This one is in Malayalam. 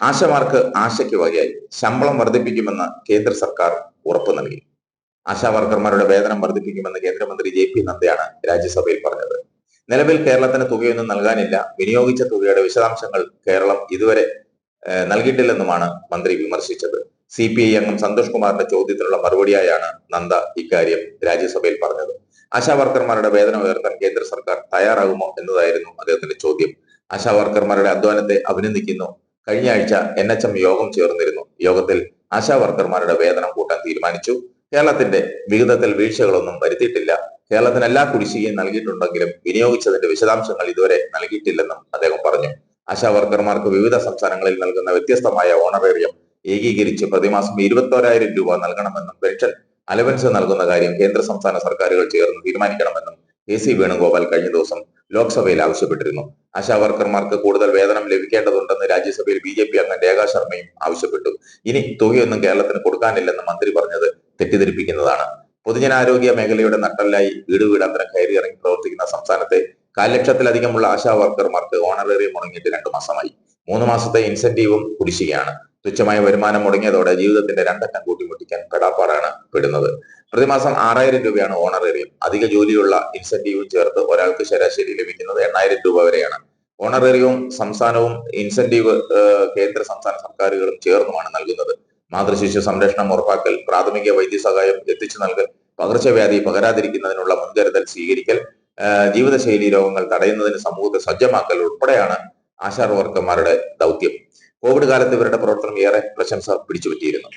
ആശമാർക്ക് ആശയ്ക്ക് വകയായി ശമ്പളം വർദ്ധിപ്പിക്കുമെന്ന് കേന്ദ്ര സർക്കാർ ഉറപ്പു നൽകി. ആശാ വർക്കർമാരുടെ വേതനം വർദ്ധിപ്പിക്കുമെന്ന് കേന്ദ്രമന്ത്രി ജെ പി നദ്ദയാണ് രാജ്യസഭയിൽ പറഞ്ഞത്. നിലവിൽ കേരളത്തിന് തുകയൊന്നും നൽകാനില്ല. വിനിയോഗിച്ച തുകയുടെ വിശദാംശങ്ങൾ കേരളം ഇതുവരെ നൽകിയിട്ടില്ലെന്നുമാണ് മന്ത്രി വിമർശിച്ചത്. സി പി ഐ അംഗം സന്തോഷ് കുമാറിന്റെ ചോദ്യത്തിനുള്ള മറുപടിയായാണ് നന്ദ ഇക്കാര്യം രാജ്യസഭയിൽ പറഞ്ഞത്. ആശാ വർക്കർമാരുടെ വേതനം ഉയർത്താൻ കേന്ദ്ര സർക്കാർ തയ്യാറാകുമോ എന്നതായിരുന്നു അദ്ദേഹത്തിന്റെ ചോദ്യം. ആശാ വർക്കർമാരുടെ അധ്വാനത്തെ അഭിനന്ദിക്കുന്നു കഴിഞ്ഞ ആഴ്ച എൻ എച്ച് എം യോഗം ചേർന്നിരുന്നു. യോഗത്തിൽ ആശാവർക്കർമാരുടെ വേതനം കൂട്ടാൻ തീരുമാനിച്ചു. കേരളത്തിന്റെ വിഹിതത്തിൽ വീഴ്ചകളൊന്നും വരുത്തിയിട്ടില്ല. കേരളത്തിന് എല്ലാ കുടിശ്ശികയും നൽകിയിട്ടുണ്ടെങ്കിലും വിനിയോഗിച്ചതിന്റെ വിശദാംശങ്ങൾ ഇതുവരെ നൽകിയിട്ടില്ലെന്നും അദ്ദേഹം പറഞ്ഞു. ആശാവർക്കർമാർക്ക് വിവിധ സംസ്ഥാനങ്ങളിൽ നൽകുന്ന വ്യത്യസ്തമായ ഓണറേറിയം ഏകീകരിച്ച് പ്രതിമാസം ഇരുപത്തോരായിരം രൂപ നൽകണമെന്നും പെൻഷൻ അലവൻസ് നൽകുന്ന കാര്യം കേന്ദ്ര സംസ്ഥാന സർക്കാരുകൾ ചേർന്ന് തീരുമാനിക്കണമെന്നും കെ സി വേണുഗോപാൽ കഴിഞ്ഞ ദിവസം ലോക്സഭയിൽ ആവശ്യപ്പെട്ടിരുന്നു. ആശാ വർക്കർമാർക്ക് കൂടുതൽ വേതനം ലഭിക്കേണ്ടതുണ്ടെന്ന് രാജ്യസഭയിൽ ബി ജെ പി അംഗം രേഖാ ശർമ്മയും ആവശ്യപ്പെട്ടു. ഇനി തുകയൊന്നും കേരളത്തിന് കൊടുക്കാനില്ലെന്ന് മന്ത്രി പറഞ്ഞത് തെറ്റിദ്ധരിപ്പിക്കുന്നതാണ്. പൊതുജനാരോഗ്യ മേഖലയുടെ നട്ടല്ലായി വീട് വീടാന്തരം കയറിയിറങ്ങി പ്രവർത്തിക്കുന്ന സംസ്ഥാനത്തെ കാൽ ലക്ഷത്തിലധികമുള്ള ആശാ വർക്കർമാർക്ക് ഓണറേറിയം മുടങ്ങിയിട്ട് രണ്ടു മാസമായി. മൂന്ന് മാസത്തെ ഇൻസെന്റീവും കുടിശ്ശികയാണ്. തുച്ഛമായ വരുമാനം മുടങ്ങിയതോടെ ജീവിതത്തിന്റെ രണ്ടെണ്ണം കൂട്ടിമുട്ടിക്കാൻ പെടാപ്പാടാണ് പെടുന്നത്. പ്രതിമാസം ആറായിരം രൂപയാണ് ഓണറേറിയം അധിക ജോലിയുള്ള ഇൻസെന്റീവും ചേർത്ത് ഒരാൾക്ക് ശരാശരി ലഭിക്കുന്നത് എണ്ണായിരം രൂപ വരെയാണ്. ഓണറേറിയവും സംസ്ഥാനവും ഇൻസെന്റീവ് കേന്ദ്ര സംസ്ഥാന സർക്കാരുകളും ചേർന്നുമാണ് നൽകുന്നത്. മാതൃശിശു സംരക്ഷണം ഉറപ്പാക്കൽ പ്രാഥമിക വൈദ്യസഹായം എത്തിച്ചു നൽകൽ പകർച്ചവ്യാധി പകരാതിരിക്കുന്നതിനുള്ള മുൻകരുതൽ സ്വീകരിക്കൽ ജീവിതശൈലി രോഗങ്ങൾ തടയുന്നതിന് സമൂഹത്തെ സജ്ജമാക്കൽ ഉൾപ്പെടെയാണ് ആശാ വർക്കർമാരുടെ ദൗത്യം. കോവിഡ് കാലത്ത് ഇവരുടെ പ്രവർത്തനം ഏറെ പ്രശംസ പിടിച്ചുപറ്റിയിരുന്നു.